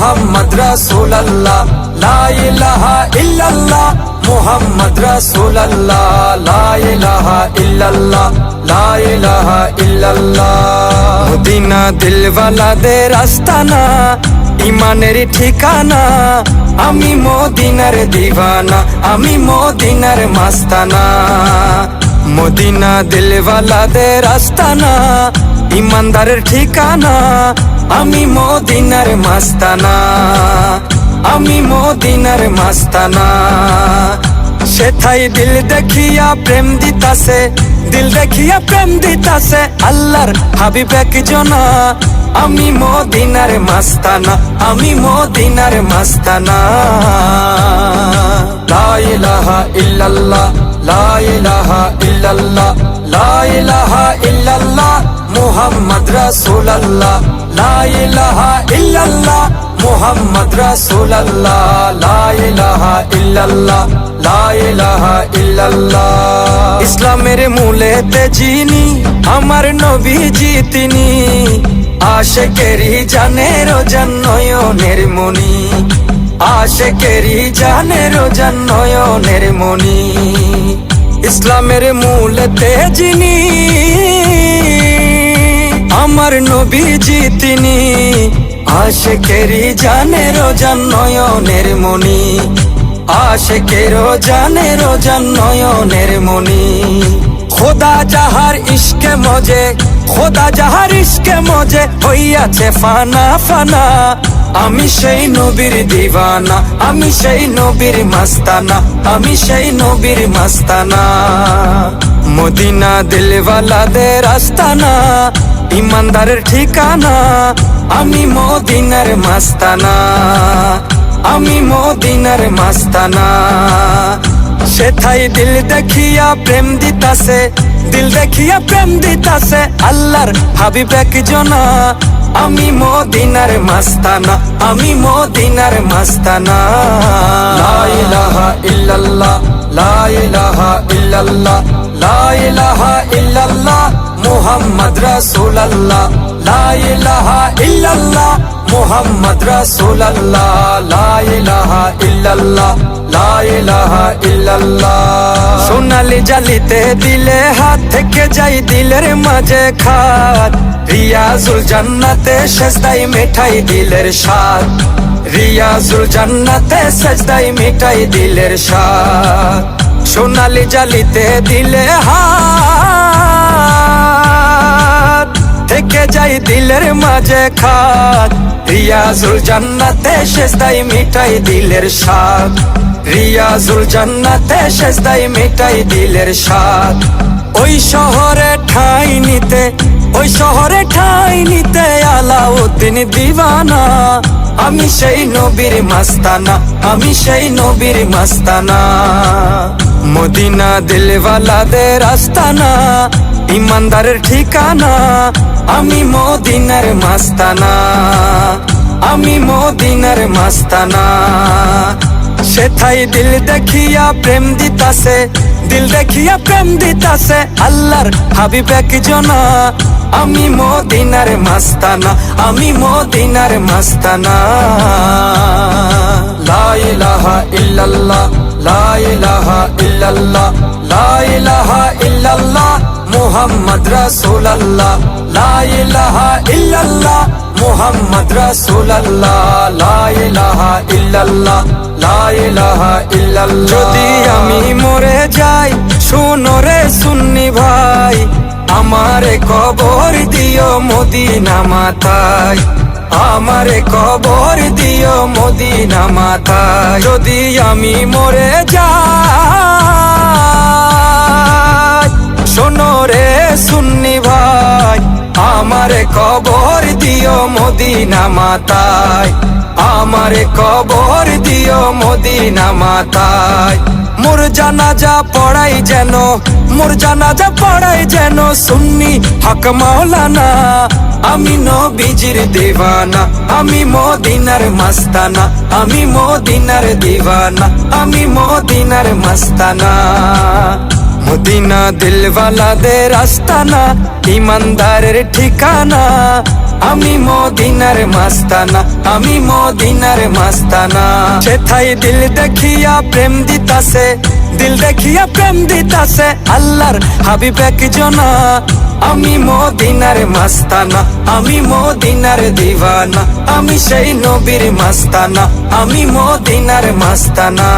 মোহাম্মদ রাসূলুল্লাহ, লা ইলাহা ইল্লাল্লাহ, মোহাম্মদ রাসূলুল্লাহ, লা ইলাহা ইল্লাল্লাহ, লা ইলাহা ইল্লাল্লাহ। মদিনা দিলওয়ালাদের আস্তানা ইমানের ঠিকানা, আমি মদিনার দিওয়ানা, আমি মদিনার মাস্তানা। মদিনা দিলওয়ালাদের আস্তানা ইমানদারের ঠিকানা আমি মদিনার মাস্তানা, আমি মদিনার মাস্তানা। সেথাই দিল দেখিয়া প্রেম দিতাছে, দিল দেখিয়া প্রেম দিতাছে আল্লাহর হাবিব একজনা। আমি মদিনার মাস্তানা, আমি মদিনার মাস্তানা। লা ইলাহা ইল্লাল্লাহ, লা ইলাহা ইল্লাল্লাহ, লা ইল্লাল্লাহ, মুহাম্মদ রাসূলুল্লাহ। লা ইলাহা ইল্লাল্লাহ মুহাম্মদ রাসূলুল্লাহ। লা ইলাহা ইল্লাল্লাহ, লা ইল্লাল্লাহ। ইসলামের মূলেতে যিনি, আমার নবীজি তিনি। আশেকেরি জানের জান্নয়নের মনি আশেকেরি জানের জান্নয়নের মনি ইসলামের মূলেতে যিনি আমার নবীজি তিনি। আশেকেরি জানের জান্নয়নের মনি আশেকের জানের জান্নয়নের মনি খোদা যাহার ইশকে মজে, খোদা যাহার ইশকে মজে, হইয়াছে ফানা ফানা। আমি সেই নবীর দিবানা আমি সেই নবীর মাস্তানা, আমি সেই নবীর মাস্তানা। মদিনা দিলওয়ালাদের আস্তানা ইমানদারের ঠিকানা, আমি মদিনার মাস্তানা, আমি মদিনার মাস্তানা। সেথাই দিল দেখিয়া প্রেম দিতাছে, দিল দেখিয়া প্রেম দিতাছে, আল্লাহর হাবিব একজনা। আমি মদিনার মাস্তানা, আমি মদিনার মাস্তানা। লা ইলাহা ইল্লাল্লাহ, লা ইলাহা ইল্লাল্লাহ। ইল্লাল্লাহ মুহাম্মদ ইল্লাল্লাহ সোনালি জালিতে দিলে হাত থেকে যাই দিলের মাঝে খাত। রিয়াজুল জান্নাতে সেজদাই মিঠাই দিলের স্বাদ। রিয়াজুল জান্নাতে সেজদাই মিঠাই দিলের স্বাদ। সোনালি জালিতে দিলে হাত, থেকে যাই দিলের মাঝে খাত। রিয়াজুল জান্নাতে শেষ দাই মিঠাই দিলের স্বাদ। রিয়াজুল জান্নাতে শেষ দাই মিঠাই দিলের স্বাদ। ওই শহরে ঠাই নিতে ওই শহরে ঠাই নিতে আলাউদ্দিন দিবানা আমি সেই নবীর মাস্তানা, আমি সেই নবীর মাস্তানা। মদিনা দিলওয়ালাদের আস্তানা, ইমানদারের ঠিকানা, আমি মদিনার মাস্তানা। আমি মদিনার মাস্তানা। সেথাই দিল দেখিয়া প্রেম দিতাছে দিল দেখিয়া প্রেম দিতাছে আল্লাহর হাবিব একজনা। আমি মদিনার মাস্তানা, আমি মদিনার মাস্তানা। লা ইলাহা ইল্লাল্লাহ, লা ইলাহা ইল্লাল্লাহ, লা ইলাহা ইল্লাল্লাহ, মুহাম্মদ রাসূলুল্লাহ। লা ইলাহা ইল্লাল্লাহ মুহাম্মদ রাসূলুল্লাহ। লা ইলাহা ইল্লাল্লাহ, লা ইল্লাল্লাহ। যদি আমি মরে যাই, শোনো রে সুন্নি ভাই, আমারে কবর দিও মদিনা মাতায় আমারে কবর দিও মদিনা মাতায় যদি আমি মরে যাই মদিনা মাতায়, আমারে কবর দিও মদিনা মাতায়। মোর জানাজা পড়াই যেন, মোর জানাজা পড়াই যেন সুন্নি হক মাওলানা। আমি নবীজির দেওয়ানা, আমি মদিনার মাস্তানা, আমি মদিনার দিওয়ানা, আমি মদিনার মাস্তানা। মদিনা দিলওয়ালাদের আস্তানা, ইমানদারের ঠিকানা। আমি মদিনার মাস্তানা, আমি মদিনার মাস্তানা। সেথাই দিল দেখিয়া প্রেম দিতাছে, দিল দেখিয়া প্রেম দিতাছে, আল্লাহর হাবিব একজনা। আমি মদিনার মাস্তানা, আমি মদিনার দিওয়ানা। আমি সেই নবীর মাস্তানা, আমি মদিনার মাস্তানা।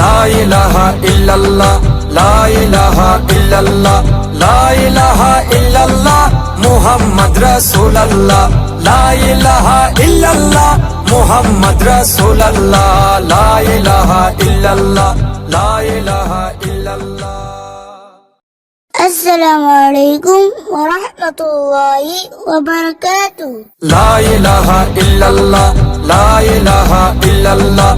লা ইলাহা ইল্লাল্লাহ লা ইলাহা ইল্লাল্লাহ লা ইলাহা ইল্লাল্লাহ মুহাম্মদ রাসূলুল্লাহ লা ইলাহা ইল্লাল্লাহ মুহাম্মদ রাসূলুল্লাহ লা ইলাহা ইল্লাল্লাহ লা ইলাহা ইল্লাল্লাহ السلام عليكم ورحمة الله وبركاته لا إله إلا الله لا إله إلا الله